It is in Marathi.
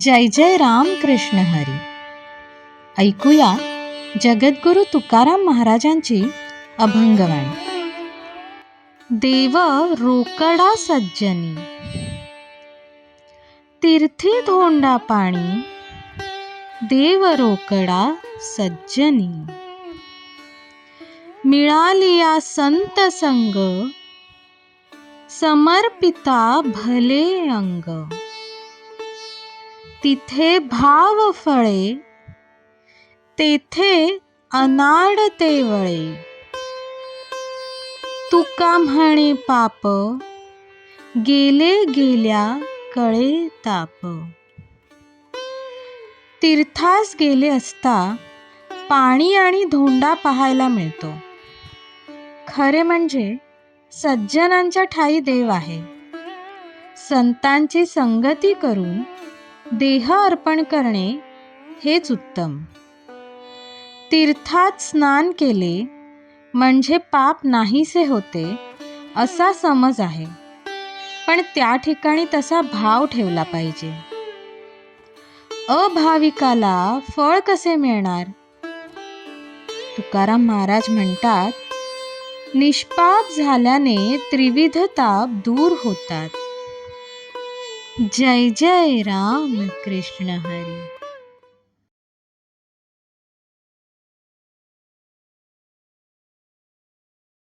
जय जय राम कृष्ण हरी. ऐकूया जगद्गुरु तुकाराम महाराजांची अभंगवाणी. देव रोकडा सज्जनी. तीर्थी धोंडा पाणी. देव रोकडा सज्जनी. मिळालिया संत संग. समर्पिता भले अंग. तिथे भाव फळे तेथे अनाड तेवळे. तुका म्हणे पाप गेले गेल्या कळे ताप. तीर्थास गेले असता पाणी आणि धोंडा पाहायला मिळतो. खरे म्हणजे सज्जनांच्या ठाई देव आहे. संतांची संगती करून देह अर्पण करणे हेच उत्तम. तीर्थात स्नान केले म्हणजे पाप नाहीसे होते असा समज आहे. पण त्या ठिकाणी तसा भाव ठेवला पाहिजे. अभाविकाला फळ कसे मिळणार? तुकाराम महाराज म्हणतात निष्पाप झाल्याने त्रिविध ताप दूर होतात. जय जय राम कृष्ण हरी